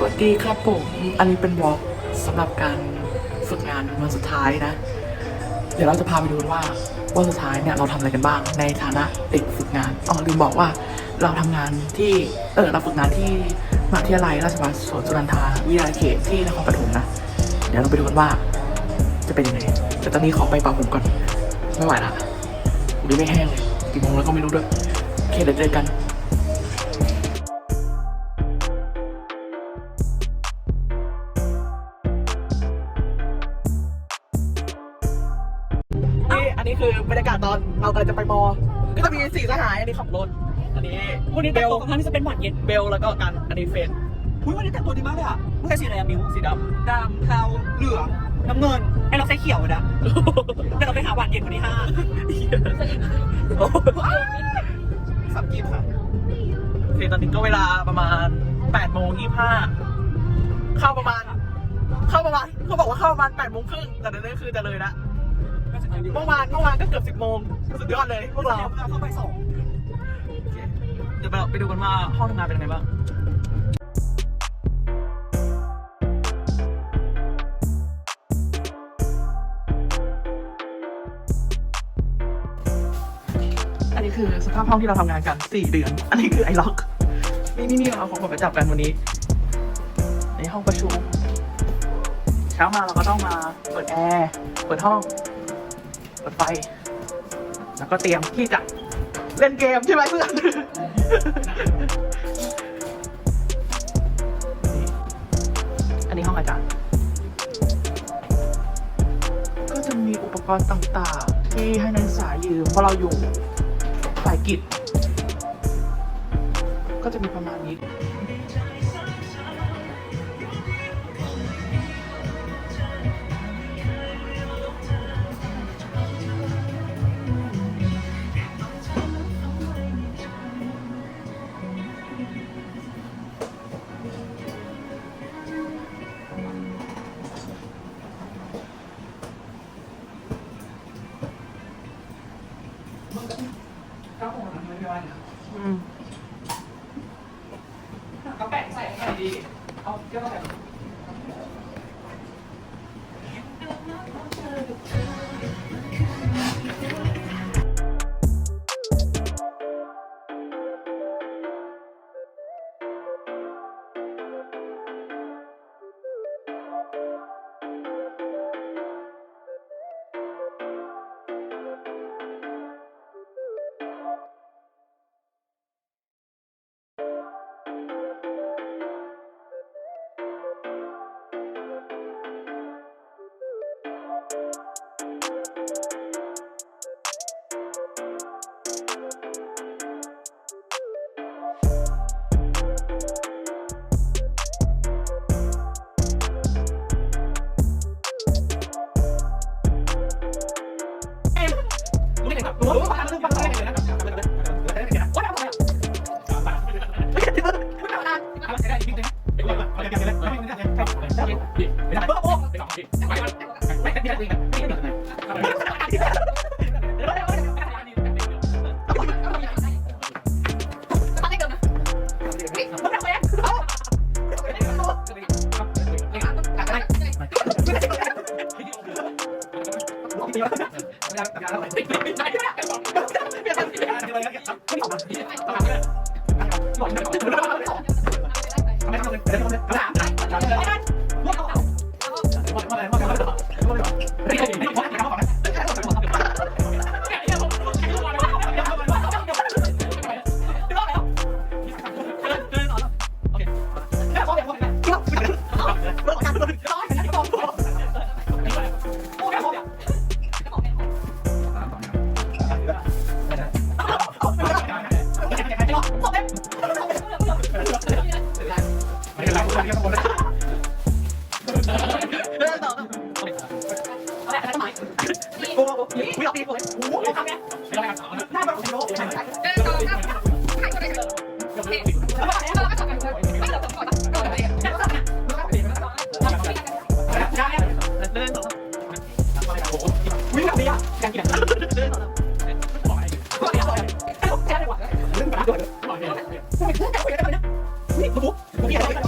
สวัสดีครับผม อันนี้เป็นวอล์กสำหรับการฝึกงานวันสุดท้ายนะ เดี๋ยวเราจะพาไปดูว่าวันสุดท้ายเนี่ยเราทำอะไรกันบ้างในฐานะเด็กฝึกงานอ๋อลืมบอกว่าเราทำงานที่เออเราฝึกงานที่มหาวิทยาลัยราชภัฏสวนสุนันทาวิทยายเขตที่นครปฐมนะ เดี๋ยวเราไปดูกันว่า จะเป็นยังไงแต่ตอนนี้ขอไปเป่าผมก่อนไม่ไหวละหูดีไม่แห้งเลยกี่โมงแล้วก็ไม่รู้ด้วยโอเคเดี๋ยวเจอกัน เรากำลังจะไปมอ ก็จะมีสี่สหาย อันนี้ขับรถ อันนี้วันนี้เบแต่งลตัวของท่านที่จะเป็นหวานเย็นเบลแล้วก็กันอันนี้เฟนอุ้ยวันนี้แต่งตัวดีมากเลยอะมึงใส่สีอะไรอะมิวสีดดำเทาเหลืองน้ำเงินไอเราใส่เขียวอะนะแต่เราไปหาหวานเย็นคนที่ห้าำโอ้สับกีบค่ะโอเคตอนนี้ก็เวลาประมาณ8โมง25เข้าประมาณ เข้าประมาณเขาบอกว่าเข้าประมาณ8โมงครึ่งแต่เดี๋ยวนี้คือจะเลยละ เมื่อวานเมื่อวานก็เกือบ10โมงสุดยอดเลยพวกเราเข้าไปสองเดี๋ยวไปดูกันว่าห้องทำงานเป็นยังไงบ้างอันนี้คือสภาพห้องที่เราทำงานกัน4เดือน อันนี้คือไอล็อก นี่นี่นี่เราเอาของผมไปจับกันวันนี้ ในห้องประชุม เช้ามาเราก็ต้องมาเปิดแอร์ เปิดห้องเปิ ดไฟ แล้วก็เตรียมที่จะเล่นเกมใช่ไหมเพื่อน อันนี้ห้องอาจารย์ ก็จะมีอุปกรณ์ต่างๆ ที่ให้นักศึกษายืมเพราะเราอยู่ฝ่ายกิจ ก็จะมีประมาณนี้ พี่นักวิ่งแบบพี่นักวิ่งแบบ ไม่ได้ไม่ได้ไม่ได้นี่บุ๊กบุ๊กเหี้ยอะไรกัน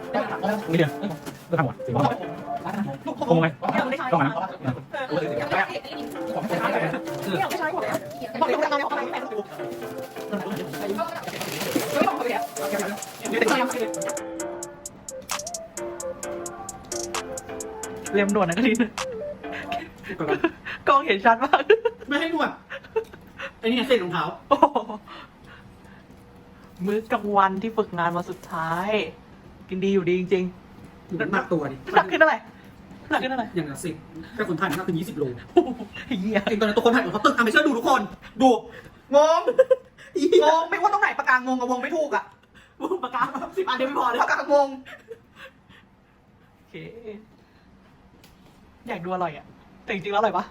อกเลยว่าการเลี้ยงของอะไรแม่ต้องดูเลียมด่วนนะกรีนกล้องเห็นชัดมาก ไม่ให้นวดไอ้นี่เส้นรองเท้าโอ้โหมื้อกลางวันที่ฝึกงานมาสุดท้าย กินดีอยู่ดีจริงหนักตัวดิๆหนักขึ้นเท่าไหร่หนักขึ้นเท่าไหร่อย่างละสิบถ้าคนถ่ายมากคือยี่สิบโลโอ้โหเหี้ยไอ้ตอนนั้นตัวคนถ่ายของเขาตึกทำไปเชื่อดูทุกคน ดูงง งงไม่ว่าตรงไหนปากกางงกับวงไม่ถูกอะปากกาสิบอันเดียวไม่พอเลยปากกางงโอเค อยากดูอร่อยอะแต่จริงๆแล้วอร่อยปะ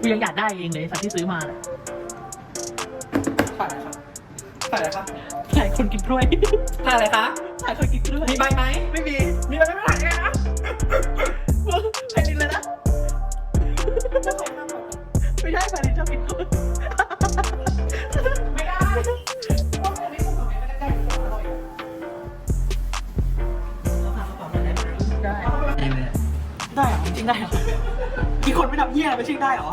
กูยังอยากได้เองเลยสัตว์ที่ซื้อมาน่ะถ่ายอะไรครับถ่ายอะไรครับถ่ายคนกินกล้วยถ่ายอะไรคะถ่ายคนกินกล้วยมีใบไหมไม่มี มีใบไม่ถ่ายไงนะแผ่นดินเลยนะไม่ใช่แผ่นดินชอบกินกล้วยไม่ได้เพราะอันนี้ผมไม่ได้ได้ของอร่อยได้ได้เหรอจริงได้เหรอ อีกคนไม่ทำเหี้ยอะไรไม่ชิงได้เหรอ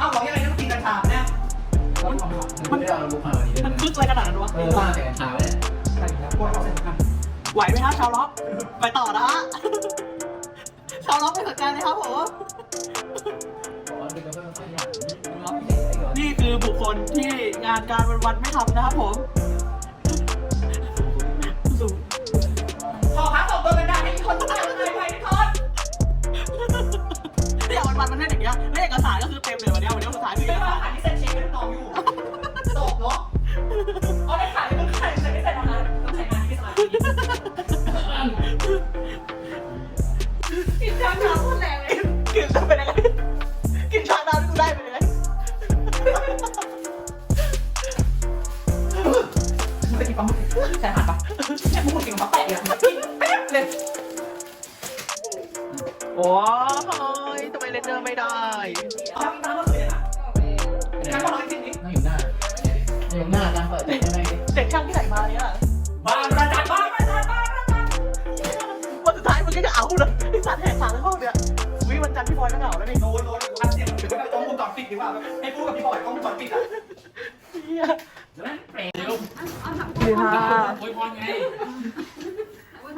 อ้าวบอกยังไงต้องกินกระชาบเนี่ยมันมันคึกอะไรขนาดนั้นวะใช่แล้วกล้วยเขาเส้นกันไหวไหมครับชาวล็อก ไปต่อนะฮะ ชาวล็อกไปสนใจเลยครับผมนี่คือบุคคลที่งานการวันๆไม่ทำนะครับผม จันพี่บอยก็เหงาแล้วนี่โดนโดนอัดเสียงถือว่ากล้องวงจรปิดดีกว่าให้พูดกับพี่บอยกล้องวงจรปิดอะเฮียเปรย์เร็วดีค่ะโวยพรไง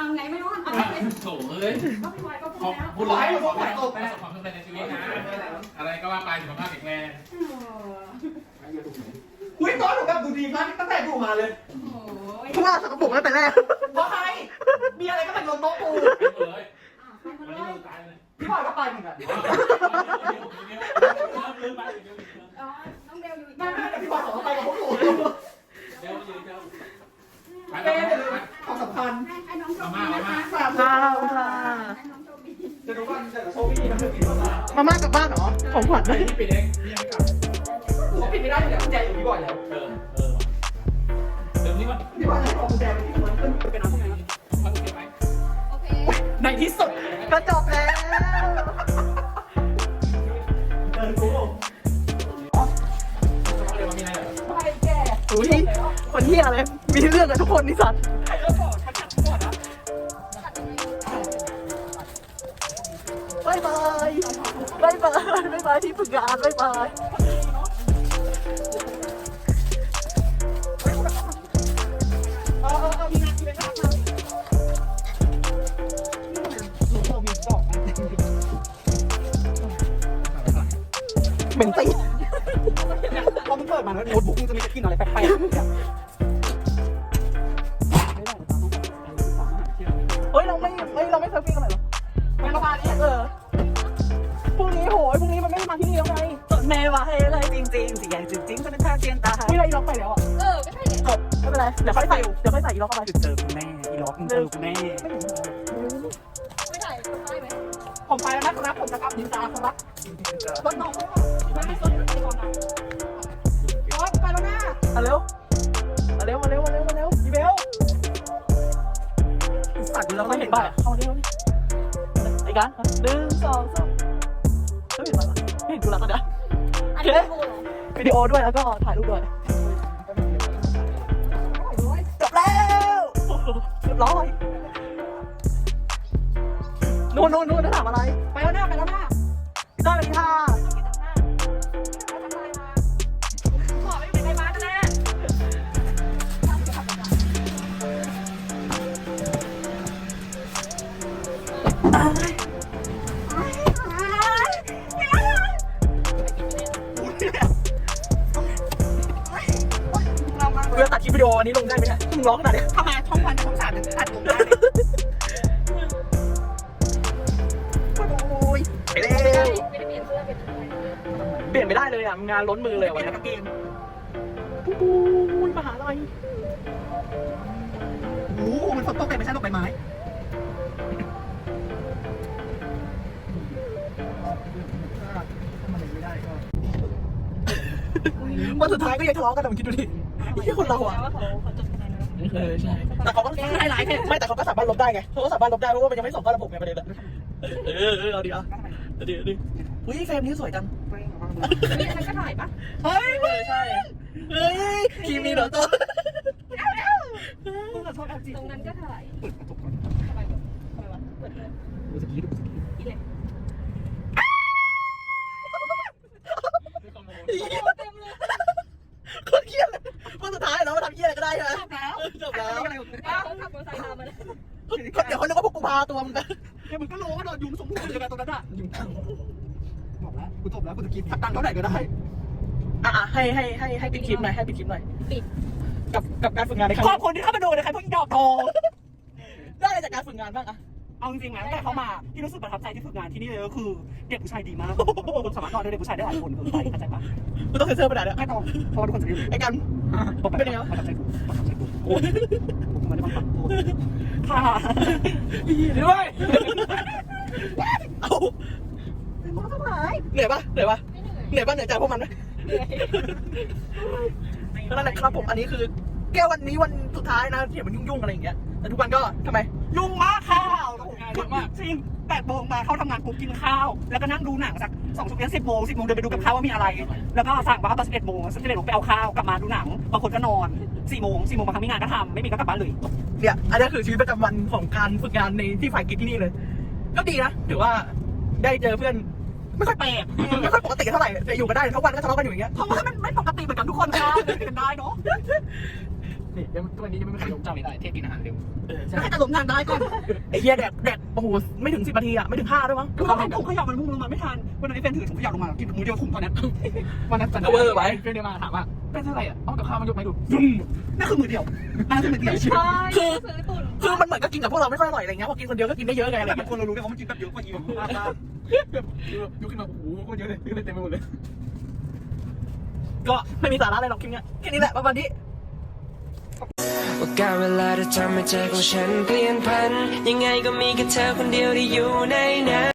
ทำไงไม่รู้ทำไงไม่รู้โถเอ้ยก็พี่บอยก็พูขอดแล้วพูดเลยขอให้ประสบความสำเร็จในชีวิตนะอะไรก็ว่าไปสุขภาพแข็งแรงอุ้ยตอนหนูแบบดูดีมากตั้งแต่ดูมาเลยโอ้ยผู้ว่าสกปรกตั้งแต่แรกเพราะใครมีอะไรก็เป็นลงโต๊ะกูเลยอะไปมาวันนี้ยมึงตายเลย พี่บอยก็ไปเหมือนกันมไปอ๋อน้องเบลอยู่อีกไม่ไม่แต่พี่บอยสองไปกับพวกหนูเดี๋ยวยืนเดียวไปเต้เลยความสำคัญให้ให้น้องโชคดีนะคะสามค่ะค่ะให้น้องโชคดีจะดูว่าจะโชว์พี่มันจะกินภาษามาม่ากลับบ้านเหรอของขวัญนี่ปิดเองนี่ยังไม่กลับเขาปิดไม่ได้เดี๋ยวกุญแจอยู่พี่บอยแล้วเออเออเดี๋ยวนี้มันพี่บอยให้เอากุญแจไปที่มันขึ้นเป็นน้ำพวกนี้มันโอเคไหมโอเคในที่สุดก็จบแล้ว อุ้ยคนเหี้ยอะไร มีเรื่องกับทุกคนนี่สัตว์บายบายบายบายบายบายที่ฝึกงานบายบายเป็นตี โน้ตบุ๊กมึงจะมีจะกินอะไรแปลกๆเนี่ยเฮ้ยเราไม่เฮ้ยเราไม่เซอร์ฟิงกันหน่อยเหรอไปประมาณนี้เออพรุ่งนี้โหยพรุ่งนี้มันไม่ได้มาที่นี่แล้วไงแม่ว่าให้เลยจริงๆสิอย่างจริงๆจะเป็นทางเทียนตาไม่ได้ล็อกไปแล้วอะเออก็ใช่ไงจบไม่เป็นไรเดี๋ยวค่อยใส่เดี๋ยวค่อยใส่อีล็อกเข้าไปเจอคุณแม่อีล็อกเจอคุณแม่ไม่ สัตว์เราเราไม่ไม่เห็เห็นนป่ะป่ะเข้ามาเร็วนี่ไอ้กันหนึ่งสองสามเฮ้ยเห็นป่ะไม่เห็นดูแล้วตอนเนี้ยอันนี้ไม่รู้เหรอวิดีโอด้วยแล้วก็ถ่ายรูปด้วยจบแล้วเรียบร้อยนู่นนู่นนู่นจะถามอะไร ไปแล้วหน้าไปแล้วหน้าพี่ต้อยไปที่ท่าข เปลี่ยนไม่ได้เลยอะงานล้นมือเลยเปวัลี่นยนนี้กางเกงปุ้ยมหาลัยโอ้โหมันฝนตกแต่ไม่ใช่ตกใบไม้วันสุดท้ายก็ยังทะเลาะกันแต่มึงคิดดูดิที่คนเราอะว่าเขาเขาจบคะแนนแล้วเออใช่แต่เขาก็ไม่หลายไม่แต่เขาก็สามารถลบได้ไงเขาก็สามารถลบได้เพราะว่ามันยังไม่ส่งเข้าระบบไงประเด็นอะเออเออเอาดิเอาเอาดิเอาดิ อุ้ยเฟรมนี้สวยจัง นี่อันนั้นก็ถ่ายปะเฮ้ยเออใช่เฮ้ยคีมีเหรอตัวตรงนั้นก็ถ่าย เปิดกระจกก่อนทำไมวะทำไมวะเปิดเลยดูสกีดูสกีอีเลยเต็มเลยคนเครียดเลยวันสุดท้ายเรามาทำเยี่ยอะไรก็ได้ใช่ไหมจบแล้วจบแล้วอ้าวขับมอเตอร์ไซค์ตามมาเลยเดี๋ยวเขานึกว่าพวกกูพาตัวมึงไปเนี่ยมันก็รู้ว่าโดนยุงสมบูรณ์เลยตรงนั้นอะอยู่ตังบอก แล้วกูจบแล้วกูจะกินตังค์เท่าไหร่ก็ได้อะให้ให้ให้ให้ปิดคลิปหน่อยให้ปิดคลิปหน่อยกับกับการฝึกงานในครั้งขอนี้บคุณที่เข้ามาดูนะครับเพิ่งดอกโตได้อะไรจากการฝึกงานบ้างอะ เอาจริงๆนะตั้งแต่เขามาที่รู้สึกประทับใจที่ฝึกงานที่นี่เลยก็คือ เด็กผู้ชายดีมากคุณสามารถนอนด้วยเด็กผู้ชายได้หลายคนคือไปเข้าใจปะกูต้องเซ็นเซอร์ไปไหนเนี่ยไม่ต้องเพราะว่าทุกคนจะได้รู้ไอ้กันเป็นยังไงวะ ประทับใจกูประทับใจกูโอ้ยกูไม่ได้มาปักโอ้ยค่ะ ด้วยเอาเหนื่อยปะเหนื่อยปะไม่เหนื่อยเหนื่อยปะเหนื่อยใจพวกมันไหมก็นั่นแหละครับผมอันนี้คือ แก้วันนี้วันสุดท้ายนะที่มันยุ่งๆอะไรอย่างเงี้ยแต่ทุกวันก็ทำไม ยุ่งมากค่ะจริงแปดโมงมาเข้าทำงานปุ๊บกินข้าว แล้วก็นั่งดูหนังสักสองชั่วโมงสิบโมงสิบโมงเดินไปดูกับข้าวว่ามีอะไร แล้วก็สั่งว่าตอนสิบเอ็ดโมงสิบเอ็ดโมงไปเอาข้าวกลับมาดูหนังบางคนก็นอนสี่โมงสี่โมงบางครั้งมีงานก็ทำไม่มีก็กลับบ้านเลยเนี่ยอันนี้คือชีวิตประจำวันของการฝึกงานในที่ฝ่ายกิจที่นี่เลย ก็ดีนะถือว่าได้เจอเพื่อน ไม่ค่อยแปลกไม่ค่อยปกติเท่าไหร่แต่อยู่กันได้ทุกวันก็ทะเลาะกันอยู่อย่างเงี้ยเพราะว่ามันไม่ปกติเหมือนกันทุกคนค่ะเดินกันได้เนาะนี่ยังทุกวันนี้ยังไม่มีใครลงเจ้านี้ได้เทพกินอาหารเร็วเออใช่แล้วใครจะลงงานได้ก่อนไอ้เหี้ยแดดแดดโอ้โหไม่ถึงสิบนาทีอะไม่ถึงห้าด้วยมั้งคือเราถุงขยะมันพุ่งลงมาไม่ทันวันนั้นไอ้แฟนถือถุงขยะลงมากินถุงมือเดียวถุงตอนนั้นวันนั้นสันเอาเวอร์ไว้เพื่อนเดินมาถามว่าเป็นอะไรอะเอากับข้าวมายกไหมดูซุ่มนั่นคือมือเดียวนั่นคือมือเดียวใช่ซื้อตุ่นคือมันเหมือนกับกินกับพวกเราไม่ค่อยอร่อยอะไรเงี้ยพอกินคนเดียวก็กินได้เยอะไงอะไรแต่เงี้ยคนเรารู้เลยว่ามันกินแบบเยอะก ว่าอีกยกขึ้นมาโอ้โหก็เยอะเลยเยอะเลยเต็มไปหมดเลย ก็ไม่มีสาระอะไรหรอกคลิปเนี้ยแค่นี้แหละประมาณนี้ว่าการเวลาจะทำให้ใจของฉันเปลี่ยนพัน ยังไงก็มีแค่เธอคนเดียวที่อยู่ในนั้น